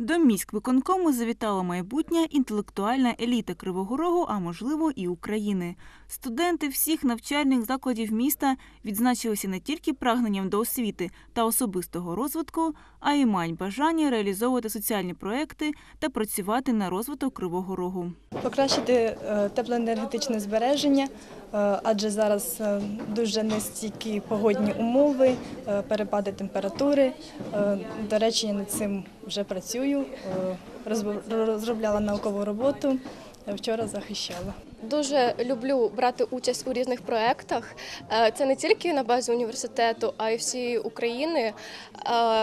До міськвиконкому завітала майбутня інтелектуальна еліта Кривого Рогу, а можливо і України. Студенти всіх навчальних закладів міста відзначилися не тільки прагненням до освіти та особистого розвитку, а й мають бажання реалізовувати соціальні проекти та працювати на розвиток Кривого Рогу. Покращити е, теплоенергетичне збереження, адже зараз е, дуже нестійкі погодні умови, е, перепади температури. Е, До речі, я над цим вже працюю, е, розробляла наукову роботу, е, вчора захищала. Дуже люблю брати участь у різних проєктах. Е, Це не тільки на базі університету, а й всієї України. Е,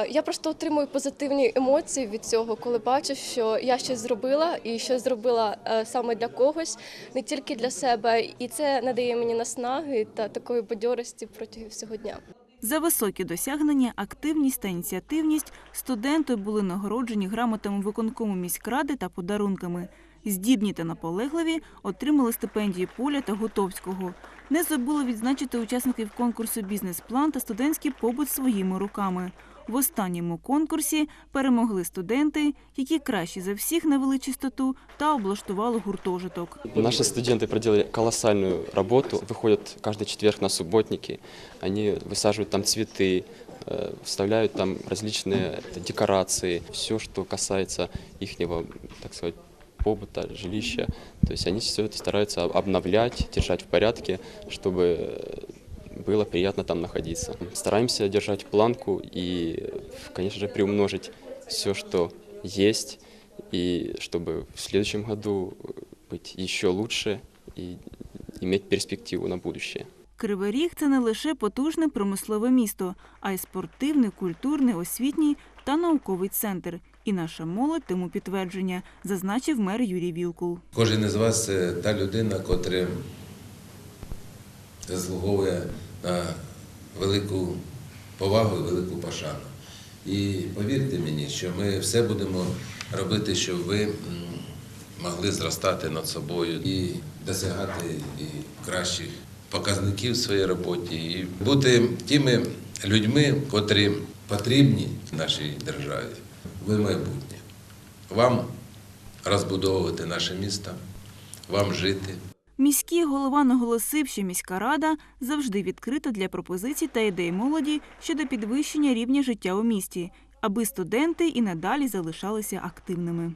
Я просто отримую позитивні емоції від цього, коли бачу, що я щось зробила і щось зробила е, саме для когось, не тільки для себе. І це надає мені наснаги та такої бадьорості протягом всього дня. За високі досягнення, активність та ініціативність студенти були нагороджені грамотами виконкому міськради та подарунками Здібні та наполегливі отримали стипендії Поля та Готовського. Не забули відзначити учасників конкурсу Бізнес-план та студентський побут своїми руками. В останньому конкурсі перемогли студенти, які краще за всіх навели чистоту та облаштували гуртожиток. Наши студенты проделали колоссальную работу, выходят каждый четверг на субботники, они высаживают там цветы, э, вставляют там различные декорации, все, что касается ихнего, так сказать, побыта, жилища. То есть они все это стараются обновлять, держать в порядке, чтобы э, было приятно там находиться. Стараемся держать планку и, конечно же, приумножить все, что есть, и чтобы в следующем году быть еще лучше и иметь перспективу на будущее. Кривий Ріг – це не лише потужне промислове місто, а й спортивний, культурний, освітній та науковий центр. І наша молодь тому підтвердження, зазначив мер Юрій Вілкул. Кожен із вас це та людина, котра заслуговує на велику повагу і велику пошану. І повірте мені, що ми все будемо робити, щоб ви могли зростати над собою і досягати і кращих показників в своїй роботі, і бути тими людьми, котрі потрібні нашій державі. Ви майбутнє. Вам розбудовувати наше місто, вам жити. Міський голова наголосив, що міська рада завжди відкрита для пропозицій та ідей молоді щодо підвищення рівня життя у місті, аби студенти і надалі залишалися активними.